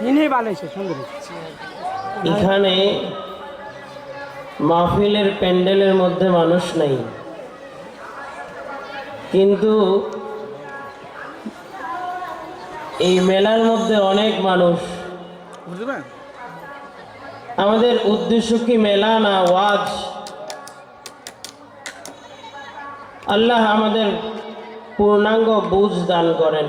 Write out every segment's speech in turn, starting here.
ইনি ভালো হয়েছে সুন্দর এখানে মাহফিলের প্যান্ডেলের মধ্যে মানুষ নাই। কিন্তু এই মেলার মধ্যে অনেক মানুষ। আমাদের উদ্দেশ্য কি মেলা না ওয়াজ? আল্লাহ আমাদের পূর্ণাঙ্গ বুঝ দান করেন।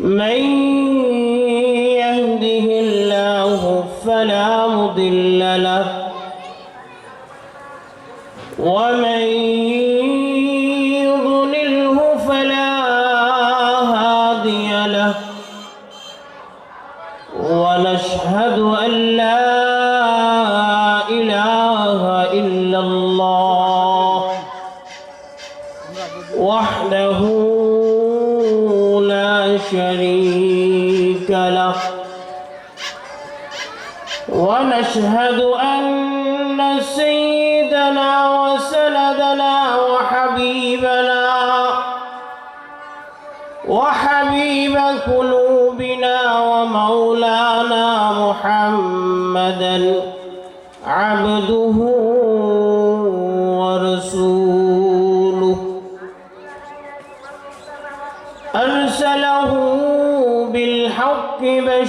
من شريك له. ونشهد أن سيدنا وسندنا وحبيبنا وحبيب قلوبنا ومولانا محمدا عبده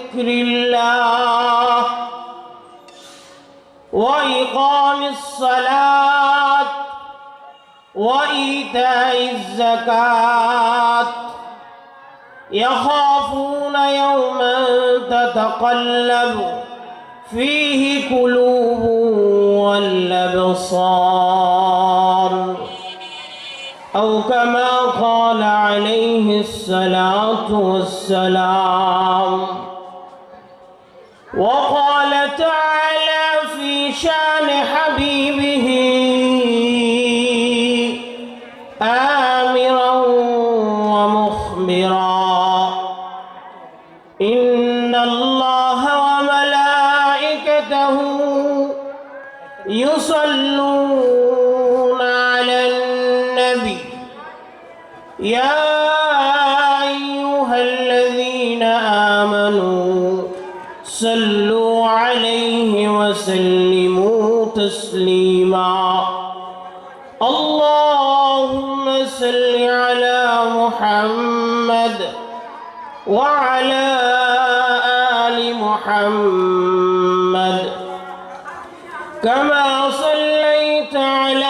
ذكر الله وإقام الصلاة وإيتاء الزكاة يخافون يوما تتقلب فيه قلوب والأبصار أو كما قال عليه الصلاة والسلام وقال تعالى في شان تسليما. اللهم صل على محمد وعلى آل محمد. كما صليت على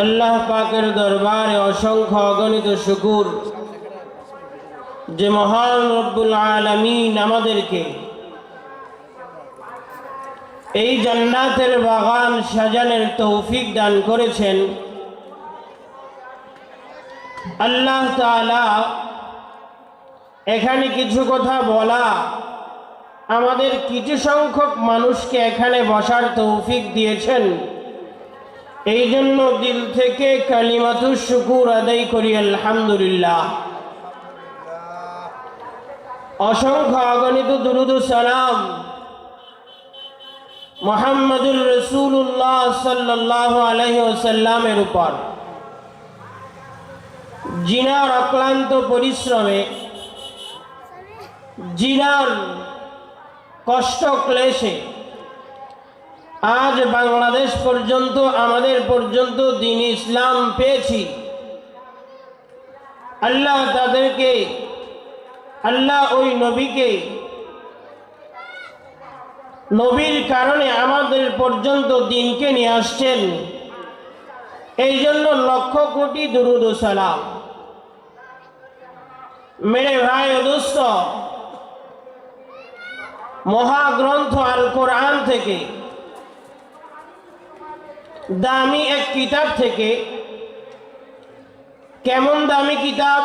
আল্লাহ পাকের দরবারে অসংখ্য অগণিত শুকুর। যে মহান রব্বুল আলমিন আমাদেরকে এই জান্নাতের বাগান সাজানের তৌফিক দান করেছেন। আল্লাহ এখানে কিছু কথা বলা, আমাদের কিছু সংখ্যক মানুষকে এখানে বসার তৌফিক দিয়েছেন। এই জন্য দিল থেকে কালিমাতু শুকুর আদায় করি, আলহামদুলিল্লাহ। অসংখ্য অগণিত দুরুদ সালাম মোহাম্মদুর রসুল্লাহ সাল্লাহ আলহি ওসাল্লামের উপর। জিনার অক্লান্ত পরিশ্রমে, জিনার কষ্ট ক্লেশে আজ বাংলাদেশ পর্যন্ত, আমাদের পর্যন্ত দিন ইসলাম পেয়েছি। আল্লাহ তাদেরকে, আল্লাহ ওই নবীকে, নবীর কারণে আমাদের পর্যন্ত দিনকে নিয়ে আসছেন। এই জন্য লক্ষ কোটি দুরুদ সালাম। মেরে ভাই দোস্ত, মহাগ্রন্থ আল কোরআন থেকে দামি এক কিতাব থেকে কেমন দামি কিতাব?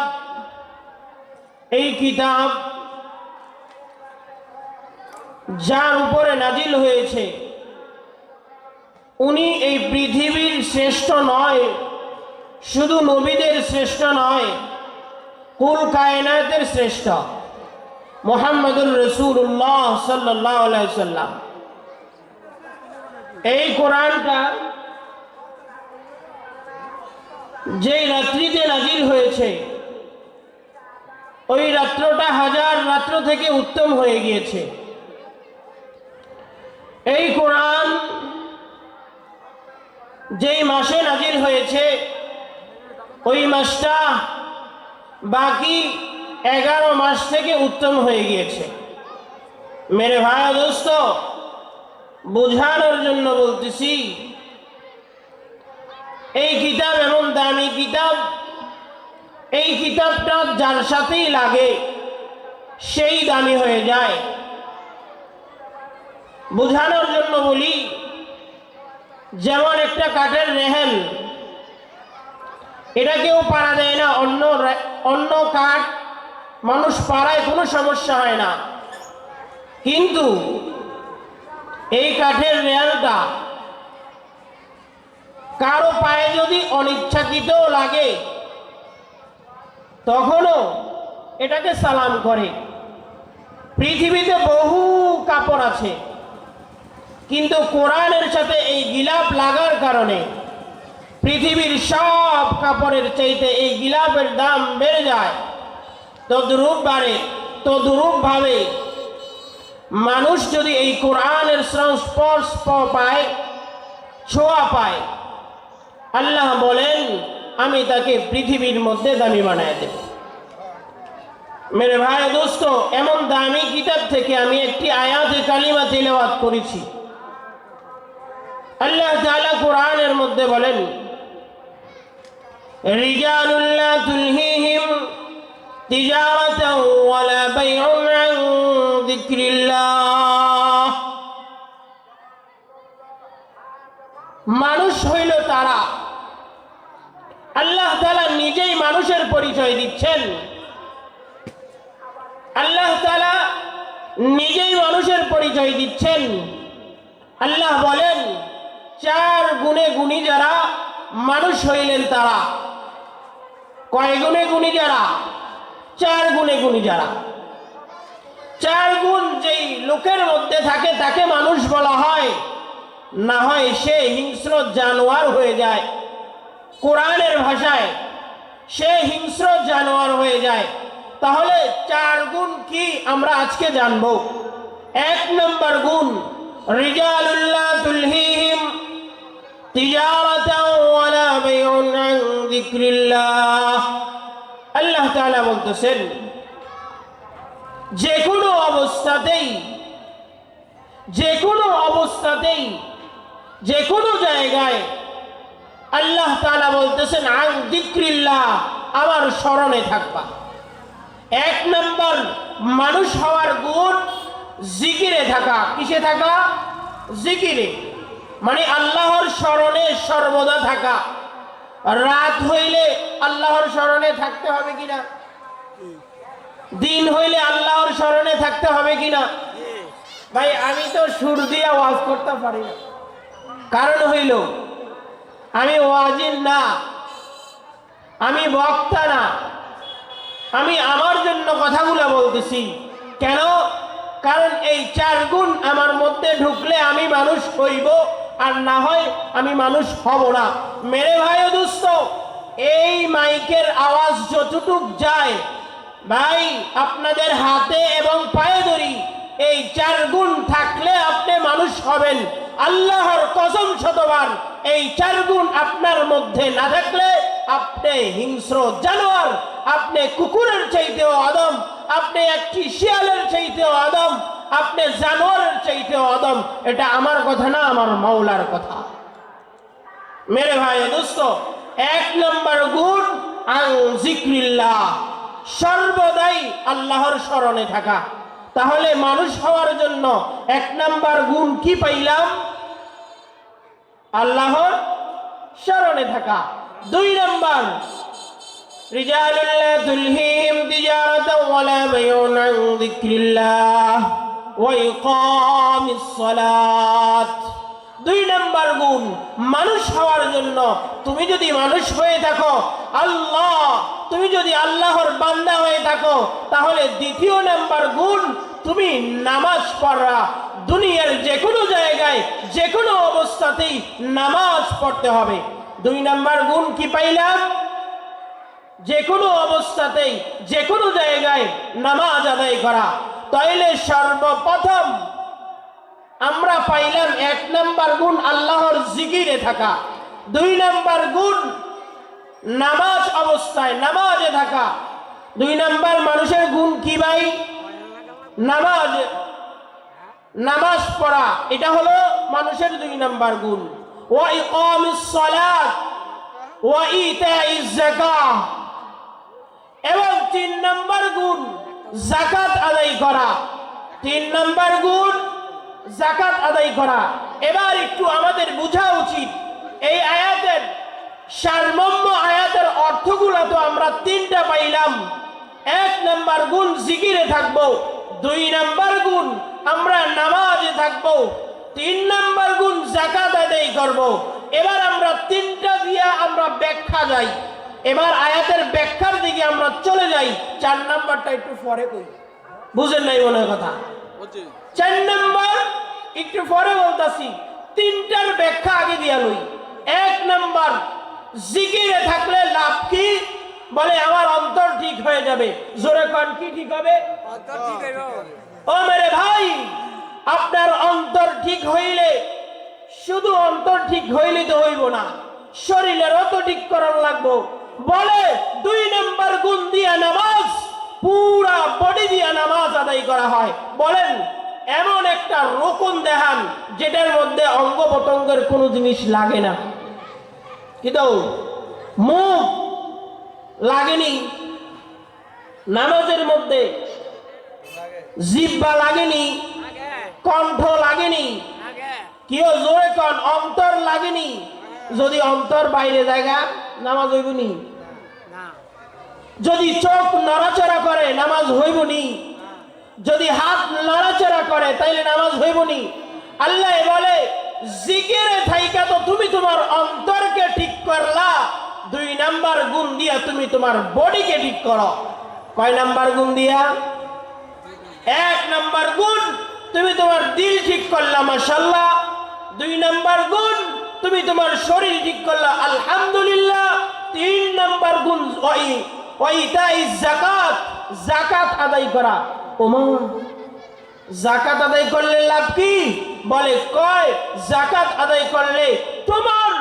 এই কিতাব যার উপরে নাজিল হয়েছে। উনি এই পৃথিবীর শ্রেষ্ঠ নয়, শুধু নবীদের শ্রেষ্ঠ নয়, কুল কায়নাতের শ্রেষ্ঠ মোহাম্মদুল রসুল্লাহ সাল্লাহ সাল্লাম এই কোরআনটা যেই রাত্রিতে নাজিল হয়েছে, ওই রাত্রটা হাজার রাত্র থেকে উত্তম হয়ে গিয়েছে। এই কোরআন যেই মাসে নাজিল হয়েছে, ওই মাসটা বাকি এগারো মাস থেকে উত্তম হয়ে গিয়েছে। মেরে ভাই, দোস্ত, বোঝানোর জন্য বলতেছি এই কিতাব এমন দামি কিতাব, এই কিতাবটা যার সাথেই লাগে, সেই দামি হয়ে যায়। বোঝানোর জন্য বলি, যেমন একটা কাঠের রেহেল, এটা কেউ পাড়া দেয় না, অন্য অন্য কাঠ মানুষ পাড়ায় কোনো সমস্যা হয় না। কিন্তু এই কাঠের রেয়ালটা কারও পায়ে যদি অনিচ্ছাকৃত লাগে, তখনও এটাকে সালাম করে। পৃথিবীতে বহু কাপড় আছে, কিন্তু কোরআনের সাথে এই গিলাপ লাগার কারণে পৃথিবীর সব কাপড়ের চাইতে এই গিলাপের দাম বেড়ে যায়। তদ্রূপ বাড়ে, তদ্রূপ ভাবে মানুষ যদি এই কোরআনের সংস্পর্শ পায়, ছোঁয়া পায় আল্লাহ বলেন, আমি তাকে পৃথিবীর মধ্যে দামি বানায় দেব। মেরে ভাই, দোস্ত, এমন দামি কিতাব থেকে আমি একটি আয়াতে কালিমা তিলাওয়াত করেছি। আল্লাহ তাআলা কোরআনের মধ্যে বলেন রিজালুল তিজারাতাও ওয়ালা বাইউন আন যিকরিল্লাহ। মানুষ হইল তারা। আল্লাহ তালা নিজেই মানুষের পরিচয় দিচ্ছেন। আল্লাহ তালা নিজেই মানুষের পরিচয় দিচ্ছেন। আল্লাহ বলেন, চার গুণে গুণী যারা মানুষ হইলেন তারা। কয় গুণে গুণী যারা? চার গুণে গুণী যারা। চার গুণ যেই লোকের মধ্যে থাকে, তাকে মানুষ বলা হয়। না হয় সে হিংস্র জানোয়ার হয়ে যায়। কোরআনের ভাষায় সে হিংস্র জানোয়ার হয়ে যায়। তাহলে চার গুণ কি আমরা আজকে জানব? এক নম্বর গুণ, রিজালুল্লাহ আল্লাহ বলতেছেন, যে কোনো অবস্থাতেই, যে কোনো অবস্থাতেই যে কোনো জায়গায় আল্লাহ তাআলা বলতেছেন, আন যিকরিল্লাহ আমার স্মরণে থাকবা। এক নম্বর, মানুষ হওয়ার গুণ জিকিরে থাকা। কিসে থাকা? জিকিরে। মানে আল্লাহর স্মরণে সর্বদা থাকা। রাত হইলে আল্লাহর স্মরণে থাকতে হবে কিনা দিন হইলে আল্লাহর স্মরণে থাকতে হবে কিনা ভাই, আমি তো সুর দিয়ে ওয়াজ করতে পারি না। কারণ হইল, আমি ওয়াজিন না, আমি বক্তা না, আমি আমার জন্য কথাগুলো বলতেছি। কেন? কারণ এই চার গুণ আমার মধ্যে ঢুকলে আমি মানুষ হইব, আর না হয় আমি মানুষ হব না। মেরে ভাই দুস্থ এই মাইকের আওয়াজ যতটুক যায়, ভাই, আপনাদের হাতে এবং পায়ে ধরি, এই চার গুণ থাকলে আপনি মানুষ হবেন। আল্লাহর কসম শতবার, এই চার গুণ আপনার মধ্যে না থাকলে আপনি হিংস্র জানোয়ার, আপনি কুকুরের চাইতেও আদম, আপনি একটি শিয়ালের চাইতেও আদম, আপনি জানোয়ারের চাইতেও আদম, এটা আমার কথা না, আমার মাওলার কথা। মেরে ভাই, দোস্ত, এক নম্বর গুণ আং জিক্রিল্লাহ, সর্বদাই আল্লাহর স্মরণে থাকা। তাহলে মানুষ হওয়ার জন্য এক নাম্বার গুণ কি পাইলাম? আল্লাহ স্মরণে থাকা। দুই নাম্বার ইকামিস সালাত। দুই নাম্বার গুণ, মানুষ হওয়ার জন্য। তুমি যদি মানুষ হয়ে থাকো, আল্লাহ, তুমি যদি আল্লাহর বান্দা হয়ে থাকো, তাহলে দ্বিতীয় নাম্বার গুণ, তুমি নামাজ পড়া। দুনিয়ার যে কোনো জায়গায় যে কোনো অবস্থাতেই নামাজ পড়তে হবে। দুই নাম্বার গুণ কি পাইলাম? যে কোনো অবস্থাতেই যে কোনো জায়গায় নামাজ আদায় করা। তাইলে সর্বপ্রথম আমরা পাইলাম এক নাম্বার গুণ আল্লাহর জিকিরে থাকা। দুই নাম্বার গুণ নামাজ অবস্থায় নামাজে থাকা। দুই নাম্বার মানুষের গুণ কি ভাই? নামাজ নামাজ পড়া। এটা হলো মানুষের দুই নাম্বার গুণ। ওয়া ইকামিস সালাত, ওয়া ইতাইজ যাকাহ এবং তিন নম্বর গুণ জাকাত আদায় করা। তিন নম্বর গুণ জাকাত আদায় করা। এবার একটু আমাদের বোঝা উচিত। এই আয়াতের সারমর্ম আয়াতের অর্থগুলো তো আমরা তিনটা পাইলাম। এক নাম্বার গুণ জিকিরে থাকব, দুই নাম্বার গুণ আমরা নামাজে থাকব, তিন নাম্বার গুণ জাকাত আদায় করব। এবার আমরা তিনটা দিয়া আমরা ব্যাখ্যা যাই। এবার আয়াতের ব্যাখ্যার দিকে আমরা চলে যাই। চার নাম্বারটা একটু পরে কই বুঝেন নাই মনে কথা? চার নাম্বার একটু পরে বলতাছি তিনটার ব্যাখ্যা আগে দিয়া লই। এক নাম্বার জিকিরে থাকলে লাভ কি? বলে আমার অন্তর ঠিক হয়ে যাবে। জোরে কন কি ঠিক হবে? ও মেরে ভাই আপনার অন্তর ঠিক হইলে শুধু অন্তর ঠিক হইলে তো হইব না শরীরেরও তো ঠিক করার লাগবো। বলে দুই নম্বর গুণ দিয়া নামাজ পুরা বডি দিয়া নামাজ আদায় করা হয়। বলেন এমন একটা রোকন দেখান যেটার মধ্যে অঙ্গ প্রত্যঙ্গের কোনো জিনিস লাগে না। কিন্তু মুখ লাগেনি। নামাজের মধ্যে জিব্বা লাগেনি। কণ্ঠ লাগেনি। কেউ জোরে কন? অন্তর লাগেনি। যদি অন্তর বাইরে জায়গা, নামাজ হইবনি। যদি চোখ নড়াচড়া করে, নামাজ হইব নি যদি হাত নড়াচড়া করে, তাইলে নামাজ হইব নি আল্লাহ বলে, জিকিরে থাইকা তো তুমি তোমার অন্তরকে ঠিক করলা। দুই নাম্বার গুণ দিয়া তুমি তোমার বডিকে ঠিক করো। কয় নাম্বার গুণ দিয়া? এক নাম্বার গুণ, তুমি তোমার দিল ঠিক করলা মাশাল্লাহ দুই নাম্বার গুণ, তুমি তোমার শরীর ঠিক করলা, আলহামদুলিল্লাহ। তিন নাম্বার গুণ ওই ওইটাই জাকাত জাকাত আদায় করা। ওমা জাকাত আদায় করলে লাভ কি? বলে, কয় জাকাত আদায় করলে তোমার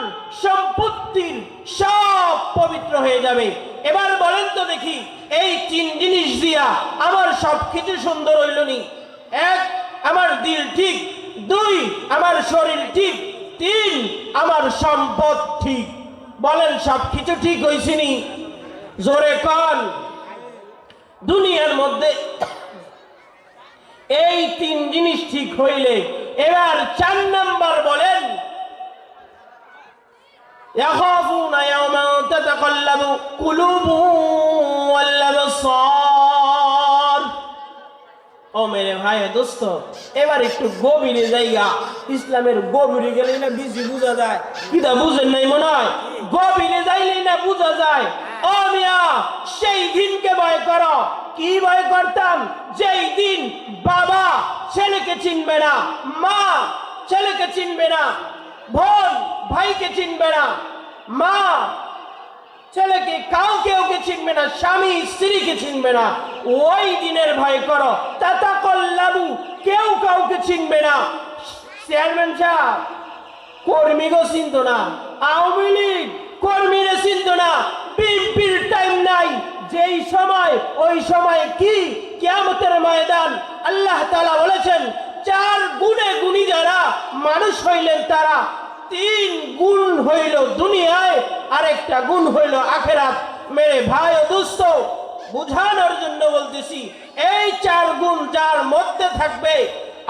সম্পত্তির সব পবিত্র হয়ে যাবে। এবার বলেন তো দেখি, এই তিন জিনিস দিয়া আমার সব কিছু সুন্দর হইল নি? এক, আমার দিল ঠিক। দুই, আমার শরীর ঠিক। তিন, আমার সম্পদ ঠিক। বলেন, সব কিছু ঠিক হয়েছিনি জোরে কন। দুনিয়ার মধ্যে এই তিন জিনিস ঠিক হইলে এবার চার নাম্বার বলেন يخافون يوما تتقلب قلوبهم والأبصار ও মেরে ভাই দোস্ত এবার একটু গভীরে যাইয়া ইসলামের গভীরে গেলে না বেশি বোঝা যায় কিটা বুঝেন নাই মনে হয় গভীরে যাইলে না বোঝা যায় ও মিয়া সেই দিনকে ভয় করো কি ভয় করতাম? যেই দিন বাবা ছেলেকে চিনবে না, মা ছেলেকে চিনবে না, বোন ভাইকে চিনবে না, মা ছেলেকে কাউকে ওকে চিনবে না, স্বামী স্ত্রীকে চিনবে না, ওই দিনের ভয় করো। তাতা কল্লাবু কেউ কাউকে চিনবে না। চেয়ারম্যান সাহেব কর্মীগো চিনত না। আওয়ামী লীগ কর্মীরা চিনত না বিএনপির টাইম নাই যেই সময় ওই সময় কি কিয়ামতের ময়দান? আল্লাহ তাআলা বলেছেন, চার গুণে গুণী যারা মানুষ হইলেন তারা, তিন গুণ হইল দুনিয়ায়, আরেকটা গুণ হইল আখেরাত। মেরে ভাই ও দুস্থ বুঝানোর জন্য বলতেছি, এই চার গুণ যার মধ্যে থাকবে,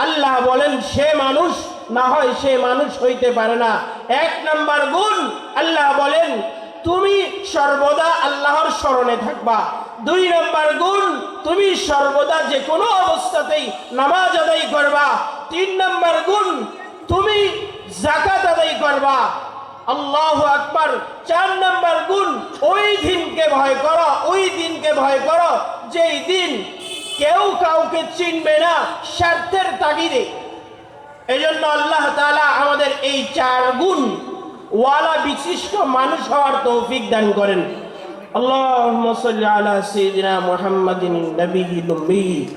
আল্লাহ বলেন, সে মানুষ, না হয় সে মানুষ হইতে পারে না। এক নাম্বার গুণ, আল্লাহ বলেন, তুমি সর্বদা আল্লাহর স্মরণে থাকবা। দুই নম্বর গুণ, তুমি সর্বদা যে কোনো অবস্থাতেই নামাজ আদায় করবা। তিন নম্বর গুণ, তুমি জাকাত আদায় করবা। আল্লাহ আকবার। চার নম্বর গুণ, ওই দিনকে ভয় করো, ওই দিনকে ভয় করো যেই দিন কেউ কাউকে চিনবে না স্বার্থের তাগিদে। এই জন্য আল্লাহ তালা আমাদের এই চার গুণ ওয়ালা বিশিষ্ট মানুষ হওয়ার তৌফিক দান করেন। اللهم صل على سيدنا محمد النبي الأمي.